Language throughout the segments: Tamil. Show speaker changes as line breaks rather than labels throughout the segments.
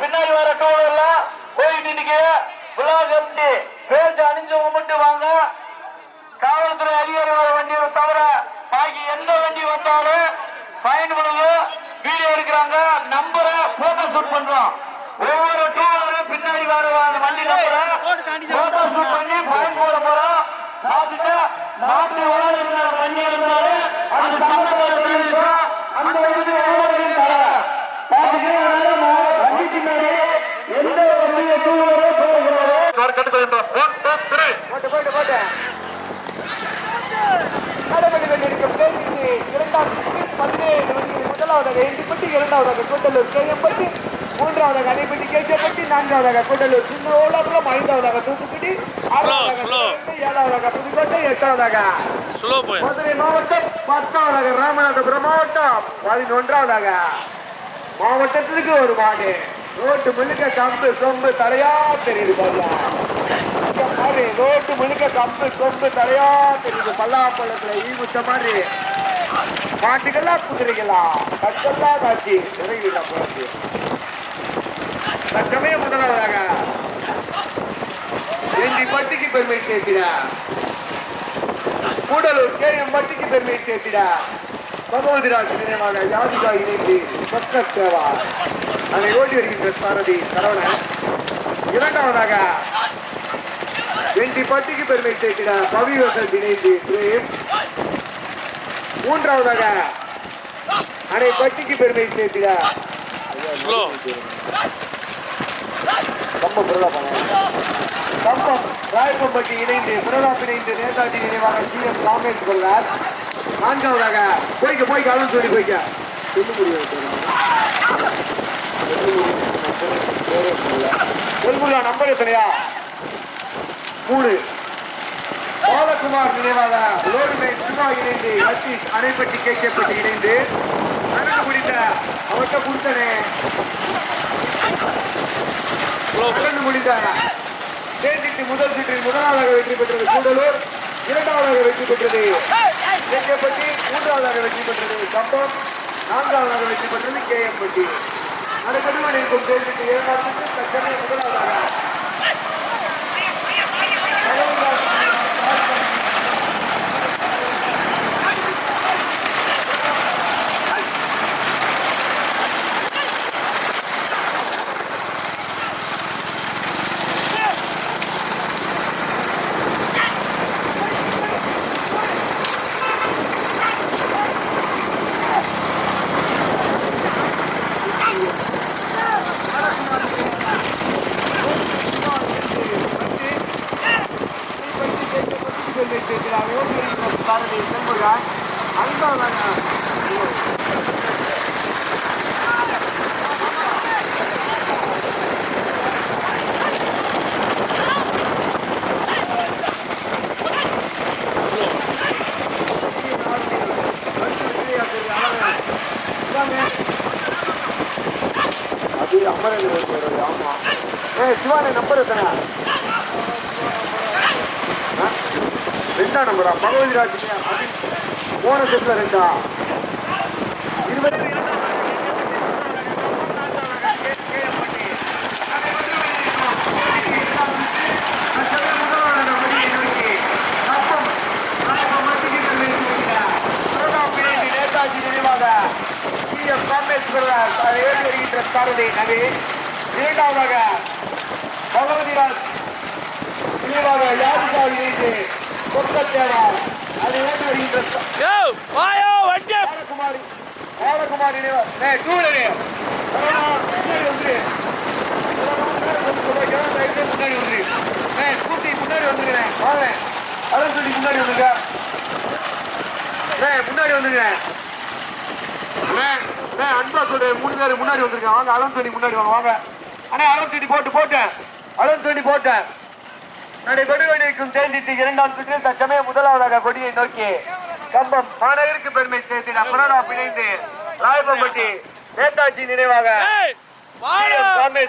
பின்னாடி வர டூ வீலர்ல போய் நின்னுக்கு விழா கமிட்டி பேச்சு அணிஞ்சவங்க மட்டும் வாங்க. காவல்துறை அதிகாரி வர வண்டியை தவிர பாக்கி எந்த வண்டி வந்தாலும் ஃபைன் விழுவு வீடியோ எடுக்கிறாங்க. நம்பரை போட்டோ ஷூட் பண்றோம். ஒவ்வொரு டூ வீலரும் பின்னாடி வர அந்த வண்டி நம்பரை போட்டோ ஷூட் பண்ணி ஃபைன் போட போறோம். பார்த்துட்டு மாட்டு ஓனர் வண்டி இருந்தாலும் அது சம்பந்தப்பட்ட அந்த வண்டி ஓனர் தலை பார்த்துட்டு அதனால வண்டி பின்னாடி எந்த வண்டியை டூ வீலரும் கொண்டிருக்கும் தேர்தலில் இரண்டாம் பதினேழு வண்டிகள் முதலாவதாக எண்டிப்பட்டி இரண்டாவதாக கூட்டலூர் கேஎம்பட்டி மூன்றாவதாக அணைப்பட்டி கேஜப்பட்டி நான்காவதாக கூட்டலூர் சின்ன ஓலாபுரம் ஐந்தாவதாக தூத்துக்குடி ஏழாவதாக புதுக்கோட்டை எட்டாவதாக மதுரை மாவட்டம் பத்தாவதாக ராமநாதபுரம் மாவட்டம் பதினொன்றாவதாக மாவட்டத்திற்கு ஒரு மாடு. ரோட்டு முழுக்க கம்பு சொம்பு தலையா தெரியுது பல்லாம் மாதிரி ரோட்டு முழுக்க கம்பு சொம்பு தலையா தெரியுது பல்லாப்பழத்துல ஈ முச்ச மாதிரி. மாட்டுக்கெல்லாம் குதிரைகளா? கட்டெல்லாம் காட்சி. நிறைவில்லா போச்சு தற்சமயம் முதலாவதாக. இந்தி பட்டிக்கு பெருமை சேர்க்கிறார் கூடலூர் கே எம் பட்டிக்கு பெருமை சேர்க்கிறார் பகவதிராஜ் நினைவாக யாதிகா இணைந்து. பக்க சேவா. அதை ஓட்டி வருகின்ற சாரதி சரவணன். இரண்டாவதாக வெண்டி பட்டிக்கு பெருமை சேர்க்கிறார் பவி வசந்த் இணைந்து பிரேம். மூன்றாவதாக அணை பட்டிக்கு பெருமை சேர்க்கிறார்
ஸ்லோ.
கம்பம் பிரதாபம் கம்பம் ராயப்பம்பட்டி இணைந்து பிரதாப் இணைந்து நேதாஜி நினைவாக சி. எம் ராமேஷ் கொள்ளார். நான்காவதாக போய்க்க போய்க்க அருண் சொல்லி போய்க்க. சொல்ல முடியாது சொல்முல்லா நம்பர் எத்தனையா? மூணு. பாலகுமார் நினைவாக லோடுமை சிவா இணைந்து அத்தீஷ் அணைப்பட்டி கேட்கப்பட்டு இணைந்து. கணக்கு பிடித்த அவர்கிட்ட கொடுத்தனே.
ஸ்லோ பஸ்
நடந்து முடிந்தார் தேர்ச்சிட்டு முதல் சுற்றில் முதலாவதாக வெற்றி பெற்றது கூடலூர் இரண்டாவதாக வெற்றி பெற்றது கேகேப்பட்டி மூன்றாவதாக வெற்றி பெற்றது கம்பம் நான்காவதாக வெற்றி பெற்றது கேஎம்பட்டி அடுத்தது இருக்கும் கேள்விக்கு இரண்டாம் சுற்று முதலாவதாக ஏ சிவானி நம்பர் ரெண்டா நம்பரா? பகவதி ராஜ் போன செட்ல ரெண்டா? இருபத்தி நேதாஜி காமேஸ்வரர் ஏழு வருகின்ற சாரதி நவி இரண்டாவதாக பகவதிராஜ் நினைவாக யாருக்கா இணைந்து கொத்தத்தேவார் அது ஏழு வருகின்ற
வாயோ
பாலகுமாரி நினைவாக ஏ டூலரு முன்னாடி வந்து. முன்னாடி வந்து ஸ்கூட்டி முன்னாடி வந்துருக்கேன் வாங்க. அதான் சொல்லி முன்னாடி வந்துருங்க. முன்னாடி வந்துருங்க. அன்பா சொல்லு. மூணு பேர் முன்னாடி வந்திருக்கேன் வாங்க அலன் தண்ணி முன்னாடி வாங்க. வாங்க. அண்ணே அலன் தண்ணி போட்டு போட்டேன் அலன் தண்ணி போட்டேன் நடை கொடுவடிக்கும் தேர்ந்தெடுத்து இரண்டாம் சுற்றில் முதலாவதாக கொடியை நோக்கி கம்பம் மாநகருக்கு பெருமை சேர்த்து அப்பனா பிணைந்து ராயப்பம்பட்டி நேதாஜி நினைவாக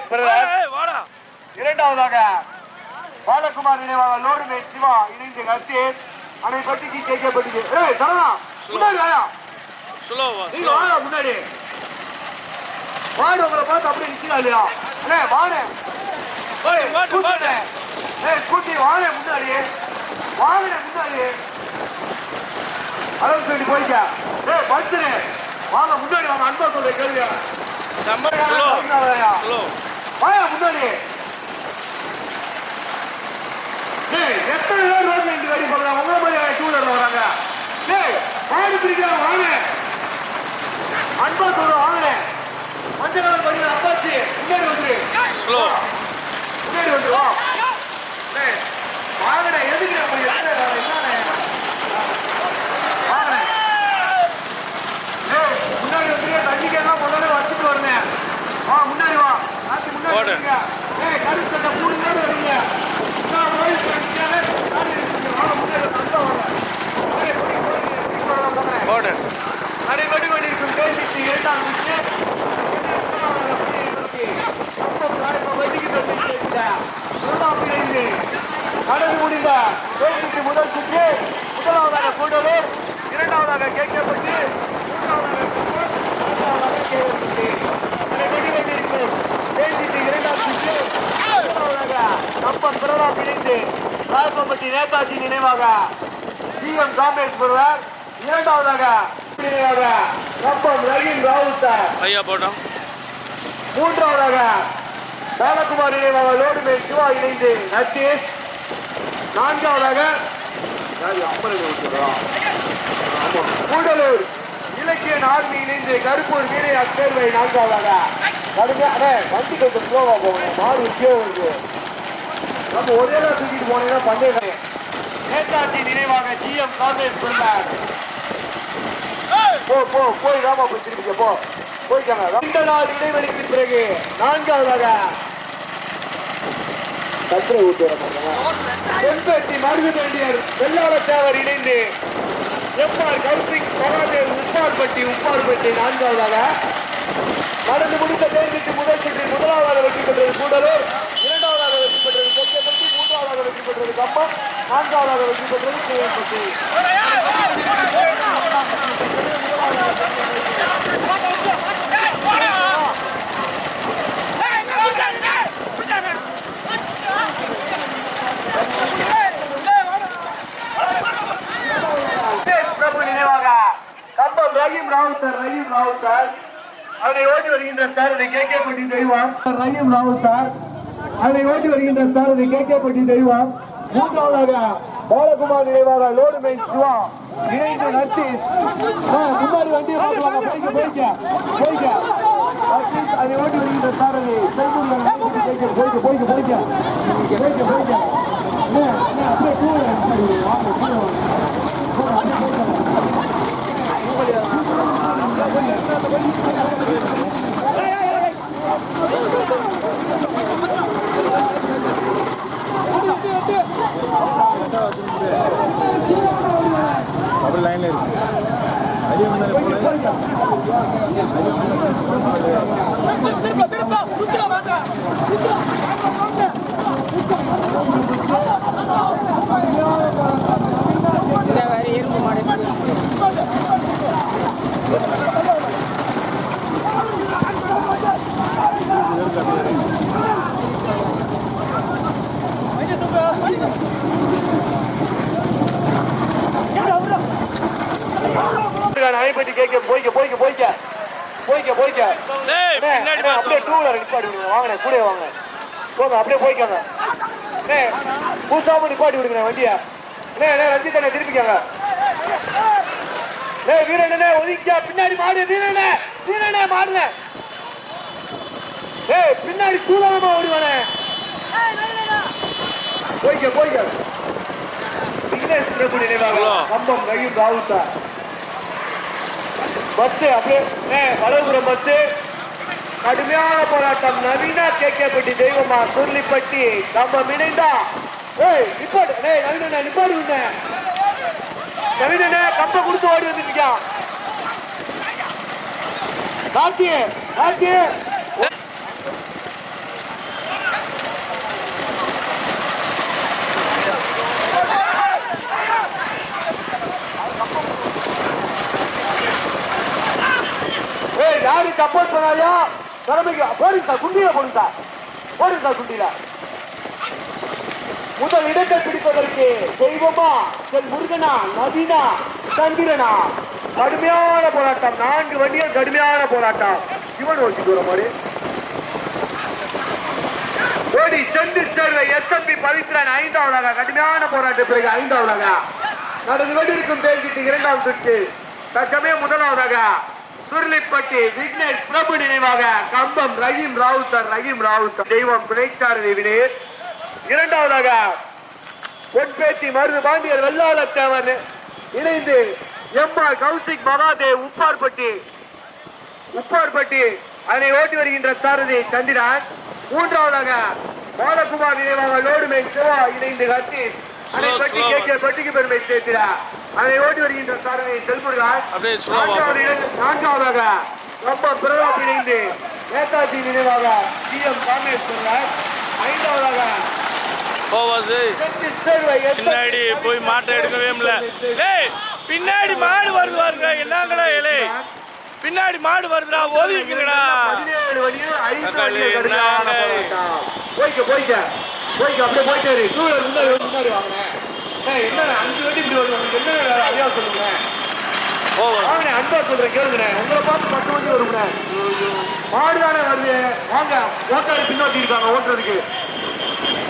பிரதர்.
வாடா.
இரண்டாவதாக பாலகுமார் நினைவாக லோடு சிவா இணைந்து கத்தி அணைப்பட்டிக்கு கேட்கப்பட்டது ஏய் சரவணா முன்னாடி வாயா
ஸ்லோவா ஸ்லோ
வாயா முன்னாடி. வாடு உங்களை பார்த்து அப்படியே நிக்கிறா இல்லையா? அண்ணே வாடு ஏய்
வாடு,
ஸ்கூட்டி
வாடு.
ஏய் வாடு முன்னாடி. வாடு முன்னாடி. அளவு சொல்லி போய்க்க ஏய் பத்துரு வாங்க முன்னாடி வாங்க. அன்பா சொல்ற கேள்வியா வாயா முன்னாடி. எத்தனை பேர் ரோட்ல இருந்து வெடி போடுறாங்க உங்களை மாதிரி டூ வீலர்ல வராங்க. டேய் வாடி பிடிக்கிறாங்க வாங்க. அன்பா சொல்ற வாங்க. மஞ்சள் கலர் பண்ணி அப்பாச்சி. முன்னாடி வந்துரு. முன்னாடி வந்துரு வா. டேய் வாங்கடா எதுக்கு அப்படி என்னண்ணே வாங்கண்ணே டேய் முன்னாடி வந்துரு தண்ணிக்கெல்லாம் முதல்ல வச்சுட்டு வரணும் வா முன்னாடி வா நாட்டி முன்னாடி
ஓடு.
வந்துருங்க. ஏய் கருப்பு சட்டை மூணு பேர் வரீங்க நான் ரோடு பண்ணிட்டாலே நாட்டி எடுத்துட்டு வாங்க முன்னாடி வந்து வரேன் ஏய் போய் போய் போய்
ஓடு
நடைபெற்று கொண்டிருக்கும் கேள்விக்கு இரண்டாம் விஷயம் நடந்து முடிந்த கேள்விக்கு முதல் சுற்று. முதலாவதாக கூடலூர் இரண்டாவதாக கேட்கப்பட்டு நேதாஜி நினைவாக இரண்டாவதாக கம்பம் ரஹீம் ராவுத்தர்
ஐயா போட்டோம்.
மூன்றாவதாக பாலகுமார் நினைவாக லோடுமே சிவா இணைந்து நத்தீஷ். நான்காவதாக கூடலூர் இலக்கிய நான்கு இணைந்து கருப்பூர் வீரையா தேர்வை நான்காவதாக. கடுமையா வண்டி கொஞ்சம் ஸ்லோவா போகணும் மாடு உச்சியாக நம்ம ஒரே நாள் தூக்கிட்டு போனீங்கன்னா பந்தயம் நேதாஜி நினைவாக ஜிஎம் காமேஷ் பிறந்தார். போ போ போய் ராமா போய் திருப்பிக்க போ போய்க்காங்க ரெண்டு நாள் இடைவெளிக்கு பிறகு நான்காவதாக கத்திரை ஊட்டி தென்பேட்டி மருதுபண்டியர் வெள்ளாளத்தேவர் இணைந்து எம்ஆர் கௌசிங் மகாதேவ் உப்பார்பட்டி உப்பார்பட்டி நான்காவதாக நடந்து முடிந்த தேர்தலுக்கு முதல் சுற்றில் முதலாவதாக வெற்றி பெற்றது கூடலூர் இரண்டாவதாக வெற்றி பெற்றது கொச்சப்பட்டி மூன்றாவதாக வெற்றி பெற்றது கம்பம் நான்காவதாக வெற்றி பெற்றது சேவன்பட்டி பிரபு நினைவாக. கம்பம் ரஹீம் ராவுத்தர் ரஹீம் ராவுத்தர். அவனை ஓட்டி வருகின்ற சாரதி கே கே பட்டி தெய்வம். ரஹீம் ராவுத்தர். அவனை ஓட்டி வருகின்ற சாரதி கே கே பட்டி தெய்வம். மூன்றாவதாக பாலகுமார் நினைவாக லோடு மெயின் சிவா. இணைந்து நட்டி முன்னாடி வண்டியை போய்க்க போய்க்க. போய்க்க. அதை ஓட்டி வருகின்ற சாரதி செய்கூரில் போய்க்க போய்க்க போய்க்க போய்க்க. போய்க்க போய்க்க அண்ணே, அண்ணே, அப்படியே கூட வாங்க கூட வாங்க அணைப்பட்டி கேட்க போய்க்க போய்க்க போய்க்க போய்க்க போய்க்க அப்படியே
பார்த்தோம்
டூ வீலர் நிப்பாட்டி விடுங்க வாங்கண்ணே கூட வாங்க போங்க அப்படியே போய்க்கோங்க புதுசாக புதுசாம நிப்பாட்டி விடுங்க வண்டியை அண்ணே அண்ணே ரஞ்சித் அண்ணே திருப்பிக்கோங்க அண்ணே வீரண்ணே ஒதுக்கியா பின்னாடி மாடு வீரண்ணே வீரண்ணே மாடுங்க ஏய் பின்னாடி சூழலமா ஓடுவானே. போய்க்க போய்க்க. விக்னேஷ் பிரபு நினைவாக. கம்பம் ரஹீம் ராவுத்தா பஸ் அப்படியே ஏ வலதுபுரம் பஸ் கடுமையான போராட்டம். நவீனா கேட்கப்பட்டி தெய்வமா சுருளிப்பட்டி நம்ம இணைந்தா. ஏய் நிப்பாடு டேய் நவீன நிப்பாடு நவீன கம்ப கொடுத்து ஓடி வந்துருக்கான் கார்த்தி கார்த்தி ஏய் யாரு சப்போர்ட் பண்ணாயா திறமைக்கு போடுங்க குண்டியில போடுங்க போடுங்க குண்டியில. முதல் இடத்தை பிடிப்பதற்கு தெய்வமா செல் முருகனா நவீனா சந்திரனா. கடுமையான போராட்டம். நான்கு வண்டிகள் கடுமையான போராட்டம். இவன் ஓட்டி தூரம் மாதிரி ஓடி சென்று சேர்வை எஸ்எம்பி பவித்ரன் ஐந்தாவதாக. கடுமையான போராட்ட பிறகு ஐந்தாவதாக. நடந்து கொண்டிருக்கும் தேர்ச்சிக்கு இரண்டாவது சுற்று. தற்சமயம் முதலாவதாக. சுருளிப்பட்டி விக்னேஷ் பிரபு நினைவாக கம்பம் ரஹீம் ராவுத்தர் ரஹீம் ராவுத்தர் தெய்வம் பிணைத்தார் வினேர் இரண்டாவதாக பொன்பேட்டி மருது பாண்டியர் தேவர் இணைந்து எம்ஆர் கௌசிக் மகாதேவ் உப்பார்பட்டி. உப்பார்பட்டி அதனை ஓட்டி வருகின்ற சாரதி சந்திரன். மூன்றாவதாக பாலகுமார் நினைவாக லோடுமை சிவா இணைந்து கட்டி அதை
slow.
கேட்க பட்டிக்கு பெருமை சேர்க்கிறார். அதை ஓட்டி வருகின்ற சாரதி செல்முருகன்
அப்படியே
நான்காவதாக ரொம்ப பிரதாப் இணைந்து நேதாஜி நினைவாக டி எம் காமேஸ்வரர் ஐந்தாவதாக.
பின்னாடி போய் மாட்டை எடுக்கவே டேய் பின்னாடி மாடு வருது பாருங்க. என்னங்கடா இலே? பின்னாடி மாடு வருதுடா. நானே.
போராட்டம். போய்க்க போய்க்க. போய்க்க அப்படியே போயிட்டே இரு டூ வீலர் முன்னாடி முன்னாடி வாங்கினேன் என்ன அஞ்சு வண்டி இப்படி உங்களுக்கு என்ன ஐடியா சொல்லுங்க. அன்பா சொல்றேன் கேளுங்கண்ணே. உங்களை பார்த்து பத்து வண்டி வருங்கண்ணே மாடு தானே வருது? வாங்க ஓட்டாளி பின்னோக்கி இருக்காங்க ஓட்டுறதுக்கு.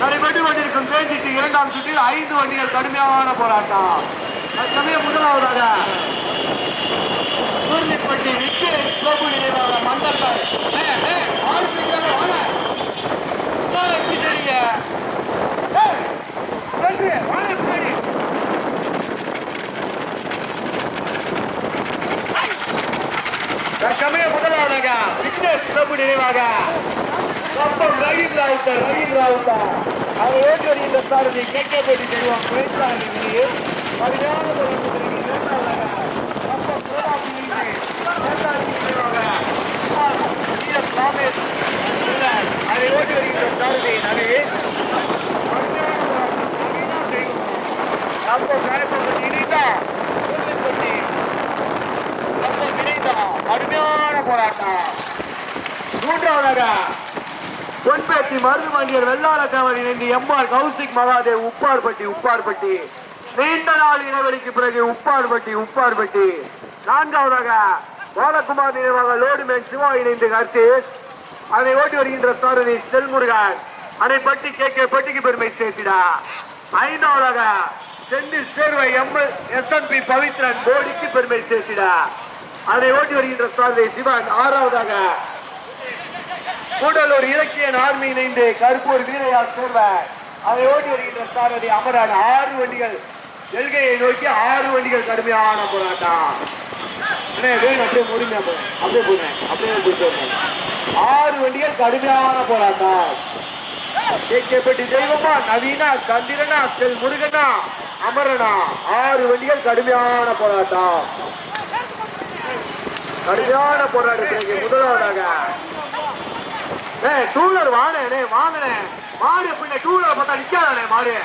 நடைபெற்று கொண்டிருக்கும் தேர்ச்சிக்கு இரண்டாம் சுற்றில் ஐந்து வண்டிகள் கடுமையான போராட்டம். அச்சமயம் முதலாவதாக சூரியப்பட்டி விட்டு கோபு நினைவாக மந்தத்தார் ஆறு பிடிக்காம வாங்க உட்கார எப்படி சரிங்க ஏய், சென்று, வாங்க பின்னாடி. தற்சமயம் முதலாவதாக விக்னேஷ் பிரபு நினைவாக கப்பம் ரஹீம் ராவுத்தர் ரஹீம் அவர் ஓட்டு வருகின்ற சாரதி கேட்கப்பட்டு செல்வம் குறைந்தார் பதினாறு போராட்டத்திற்கு இரண்டாவதாக வருகின்ற பிரதாப் இணைந்து நேதாஜி நினைவாக குமார் டி எஸ் ராமேஷ் உள்ளார். அதை ஓட்டி வருகின்ற சாரதி நகை பதினாறு போராட்டம் நவீனா தெய்வம். கப்பம் ராயப்பட்டி இணைந்தா கொல்லிப்பட்டி கப்பம் இணைந்தா கடுமையான போராட்டம் மூன்றாவதாக பொன்பேட்டி மருது வங்கியர் வெள்ளாள இணைந்து எம்ஆர் கௌசிக் மகாதேவ் உப்பார்பட்டி உப்பார்பட்டி. நீண்ட நாள் இடைவெளிக்கு பிறகு உப்பார்பட்டி உப்பார்பட்டி. நான்காவதாக பாலகுமார் நினைவாக லோடுமேன் சிவா இணைந்து கர்த்தீஸ் அதை ஓட்டி வருகின்ற சாரதி செல்முருகன். அதை பட்டி கே கே பட்டிக்கு பெருமை சேர்த்திடா. ஐந்தாவதாக செந்தில் சேர்வை எம் பி பவித்ரன் போடிக்கு பெருமை சேர்த்திடா. அதை ஓட்டி வருகின்ற சாரதி சிவன் ஆறாவதாக கூடலூர் இலக்கியன் ஆர்மி இணைந்து கருப்பூர் வீரையா சேர்வர் அதை ஓட்டி வருகின்ற சாரதி அமரன் ஆறு வண்டிகள். எல்கையை நோக்கி ஆறு வண்டிகள் கடுமையான போராட்டம். வேணும் அப்படியே முடிஞ்ச அப்படியே போனேன் அப்படியே போயிட்டு ஆறு வண்டிகள் கடுமையான போராட்டம். கேட்கப்பட்டி தெய்வமா நவீனா சந்திரனா செல் முருகனா அமரனா ஆறு வண்டிகள் கடுமையான போராட்டம். கடுமையான போராட்டத்திற்கு முதலாவதாக டூலர் வாடனே வாங்கனே மாடு பின்ன டூலர் பார்த்தா நிக்காதானே மாடு.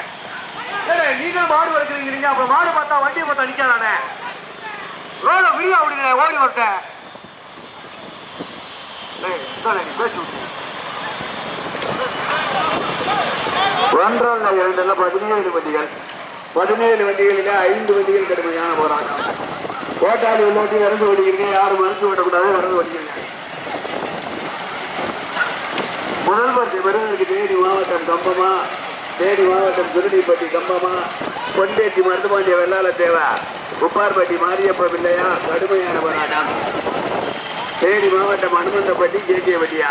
ஏய் நீங்க மாடு வளர்க்குறீங்க அப்புறம் மாடு பார்த்தா வண்டியை பார்த்தா நிக்காதானே ரோட விரியா விடுங்க ஓடி வரட்ட ஏய் இதானே இரண்டுல பதினேழு வண்டிகள். பதினேழு வண்டிகளில் ஐந்து வண்டிகள் கடுமையான போராட்டம். ஓட்டாளி உள்ளோட்டி இறந்து ஓடிக்கிறீங்க யாரும் மறுத்து விடக்கூடாது இறந்து ஓடிக்கிறீங்க. பெறுவதற்கு தேனி மாவட்டம் கம்பமா தேனி மாவட்டம் திருடிப்பட்டி கம்பமா பொண்டேட்டி மருதுபாண்டிய வெள்ளாள தேவா உப்பார்பட்டி மாரியப்ப பிள்ளையா கடுமையான போராட்டம். தேனி மாவட்டம் அனுமந்தப்பட்டி கே கே வண்டியா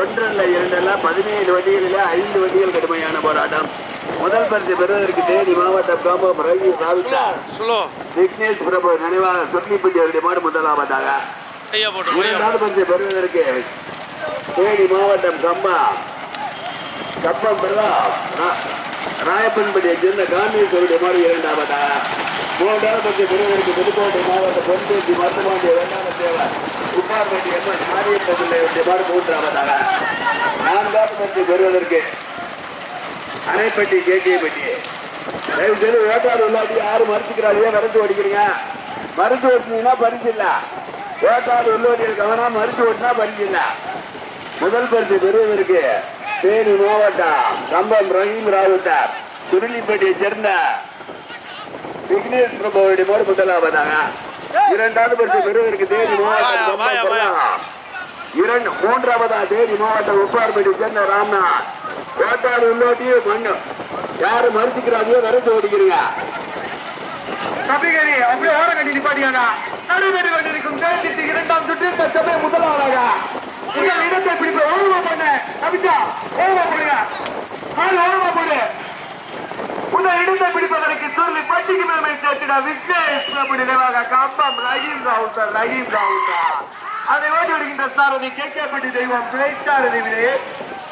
ஒன்றல்ல இரண்டல்ல பதினேழு வண்டிகளில் ஐந்து வண்டிகள் கடுமையான போராட்டம். முதல் பரிசு பெறுவதற்கு தேனி மாவட்டம் கம்பம் ரவி
ஸ்லோ
விக்னேஷ் பிரபு நினைவாக சுர்ணிப்பட்டி அவருடைய மாடு முதலாவதாக. இரண்டாவது பரிசு பெறுவதற்கு தேனி மாவட்டம் கம்பா கப்பம் பிரதாப் ரா- காந்திய சேர்ந்த மாதிரி மாடு மூன்றாவது பரிசு பெறுவதற்கு புதுக்கோட்டை மாவட்ட பொன்பேட்டி மருத்துவமனை இரண்டாவது தேவர் உப்பா உப்பார்பட்டி எம்என் மாரியப்ப மாதிரி மாடு மூன்றாவதாக நான்காவது பரிசு பெறுவதற்கு அணைப்பட்டி கேகேப்பட்டி தயவு செய்து வேட்டாடு இல்லாட்டி யாரும் மறுத்துக்கிறாங்க மருந்து ஓடிக்கிறீங்க? மருந்து ஓட்டினீங்கன்னா பரிசு இல்ல. வேட்டாடு கவனம் மருந்து ஓட்டினா பரிசு இல்ல. முதல் பரிசு பெறுவதற்கு தேனி மாவட்டம் கம்பம் ரஹீம் ராவுத்தர் சுருளிப்பட்டியை சேர்ந்த விக்னேஷ் பிரபுடைய மோடு முதலாவதாக. இரண்டாவது பரிசு பெறுவதற்கு தேனி மாவட்டம். இரண்டு மூன்றாவதா தேனி மாவட்டம் உப்பார்பட்டி சேர்ந்த ராம்நாத். வேட்டாடு உள்ளோட்டியும் மண்ணு. யாரு மறுத்துக்கிறாங்க விரட்டு ஓடிக்கிறீங்க. தம்பிகரி அப்படியே ஓர கட்டி நிப்பாட்டியாங்க நடைபெற்று கொண்டிருக்கும் இரண்டாம் சுற்று தற்சமய முதலாவதாக. உங்கள் இடத்தை பிடிப்பு ஓரமா பண்ண கவிதா ஓரமா போடுங்க ஓரமா போடு உங்கள் இடத்தை பிடிப்பதற்கு சொல்லி பட்டிக்கு மேலே சேர்த்திட விக்னேஷ் பிரபு நினைவாக கம்பம் ரஹீம் ரஹீம் அதை ஓடி வருகின்ற சாரதி கே கே பட்டி தெய்வம் பிழைத்தாரதி விடு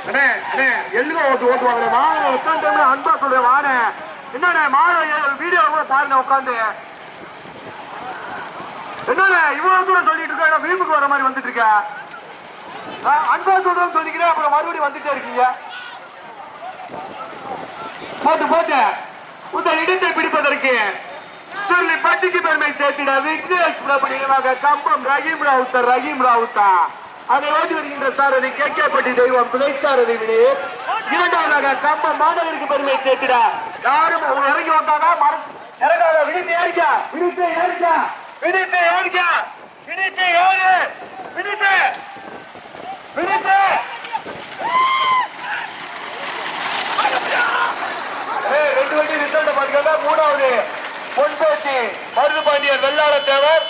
அண்ணே அண்ணே ஓட்டு ஓட்டுவாங்க வாங்க உட்காந்து அன்பா சொல்றேன் வானே என்னண்ணே மாடு வீடியோ கூட பாருங்க உட்காந்து. என்னண்ணே இவ்வளவு தூரம் சொல்லிட்டு இருக்க வீட்டுக்கு வர மாதிரி வந்துட்டு இருக்க. அன்பா சொல்றேன்னு சொல்லிக்கிறேன் அப்புறம் மறுபடியும் வந்துட்டே இருக்கீங்க. போட்டு போட்டு. உங்கள் இடத்தை பிடிப்பதற்கு சொல்லி பட்டிக்கு பெருமை சேர்த்திட விக்னேஷ் பிரபு கம்பம் ரஹீம் ராவுத்தர் ரஹீம் ராவுத்தா அதை ஓட்டி வருகின்ற சாரதி கே கே பட்டி தெய்வம் பிழைத்தாரதி விடு. இரண்டாவதாக கம்பம் மாணவருக்கு பெருமை சேர்த்திட யாரும் அவங்க இறங்கி வந்தானா மரம் இறங்காத விடுத்து ஏறிக்கா. விடுத்து ஏறிக்கா. விடுத்து ஏறிக்கா. விடுத்து ஏறு. விடுத்து. ரெண்டு வண்டி ரிசல்ட் பாத்தீங்கன்னா மூணாவது பொன்பேட்டி மருது பாண்டியன் வெள்ளாள தேவர்.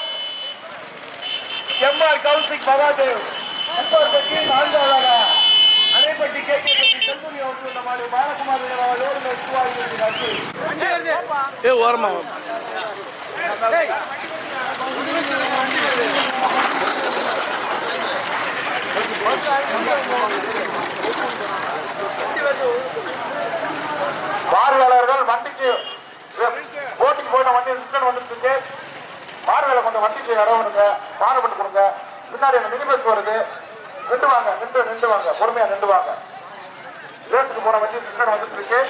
எம்ஆர் கௌசிக் மகாதேவ். முப்பார்பட்டி நான்காவதாக அணைப்பட்டி கே கே பட்டி செல்வரி அவர்கள் இந்த மாதிரி பாலகுமார் அவர்களோடு சிவாஜி நன்றி
ஏ ஓரமா வா.
பார்வையாளர்கள் வண்டிக்கு போட்டிக்கு போன வண்டி ரிட்டர்ன் வந்துட்டு கொஞ்சம் வண்டிக்கு இடவனுங்க பாரப்பட்டு கொடுங்க பின்னாடி அந்த மினி பஸ் வருது. நின்று வாங்க நின்று நின்று வாங்க பொறுமையா நின்று வாங்க ரேஸுக்கு போன வண்டி பின்னாடி வந்துட்டு இருக்கு.